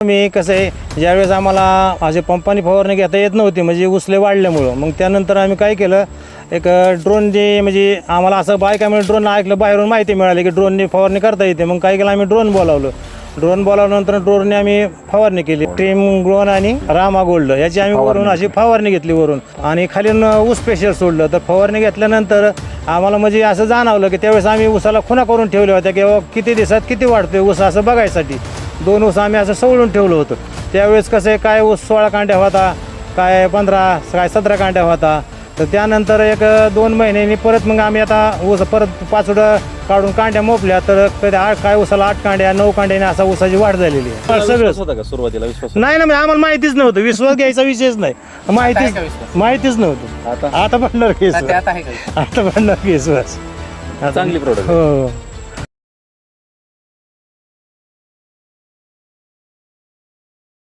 मी कसं आहे ज्यावेळेस आम्हाला असे पंपानी फवारणी घेता येत नव्हती म्हणजे उसले वाढल्यामुळं. मग त्यानंतर आम्ही काय केलं एक ड्रोन जे म्हणजे आम्हाला असं बायकामुळे ड्रोन ऐकलं बाहेरून माहिती मिळाली की ड्रोनने फवारणी करता येते. मग काय केलं आम्ही ड्रोन बोलावलं. ड्रोन बोलावल्यानंतर ड्रोनने आम्ही फवारणी केली. टीम ड्रोन आणि रामा गोल्ड याची आम्ही वरून अशी फवारणी घेतली वरून. आणि खाली ऊस स्पेशल सोडलं. तर फवारणी घेतल्यानंतर आम्हाला म्हणजे असं जाणवलं की त्यावेळेस आम्ही ऊसाला खुणा करून ठेवल्या होत्या की बाबा किती दिवसात किती वाढतोय ऊस असं बघायसाठी. दोन ऊस आम्ही असं सवळून ठेवलं होतं. त्यावेळेस कसं आहे काय ऊस सोळा कांड्या होता काय पंधरा काय सतरा कांड्या होता. तर त्यानंतर एक दोन महिन्यांनी परत मग आम्ही आता ऊस परत पाचोडं काढून कांड्या मोपल्या. तर कधी आठ काय ऊसाला आठ कांड्या नऊ कांड्याने असा ऊसाची वाढ झालेली आहे. सगळं विश्वास होता का सुरुवातीला? विश्वास नाही ना म्हणजे आम्हाला माहितीच नव्हतं. विश्वास घ्यायचा विषयच नाही. माहितीच? माहितीच नव्हतं. आता? आता पडणार केस आता आता आहे का आता पडणार केस बस. चांगली आहे. हो.